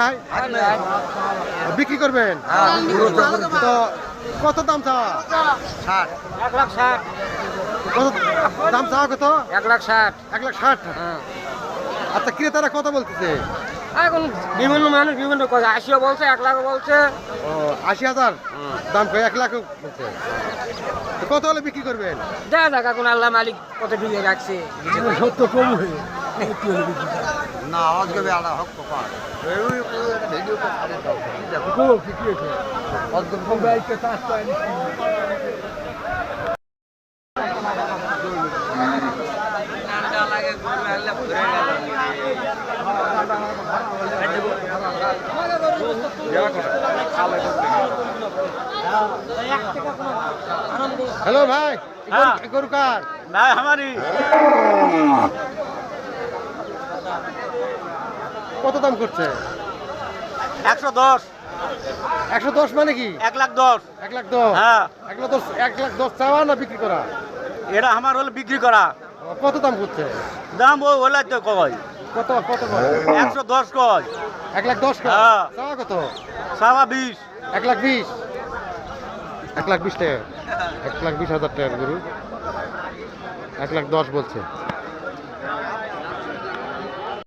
ভাই? বিক্রি করবেন? তো কত দাম চাওয়া? ষাট। এক লাখ ষাট। কত দাম চাওয়া কত? এক লাখ ষাট। এক লাখ ষাট। হ্যাঁ। আচ্ছা ক্রেতারা কত বলতেছে। এখন বিভিন্ন মানুষ বিভিন্ন কথা আশিও বলছে এক লাখ বলছে। ও আশি হাজার? দাম কয় এক লাখ বলছে। তো কত হলে বিক্রি করবেন? দেখা যাক এখন আল্লাহ মালিক কত ঢুকে রাখছে। না আওয়াজ করবে আলা হক কপা ভিডিও করে দাও দেখো হ্যালো ভাই এই গরু- কার? না আমারই। কত দাম করছে? একশো দশ। একশো দশ মানে কি? এক লাখ দশ। এক লাখ দশ। হ্যাঁ। এক লাখ দশ এক লাখ দশ চাওয়া না বিক্রি করা? এটা আমার হলো বিক্রি করা। কত দাম করছে দাম ওই ওলা তো কয় কত কত? একশো দশ কয় এক লাখ দশ কয়? হ্যাঁ। কত? সাবা বিশ। এক লাখ বিশ? এক লাখ বিশ টাকা। এক লাখ বিশ হাজার টাকার গরু। এক লাখ দশ বলছে।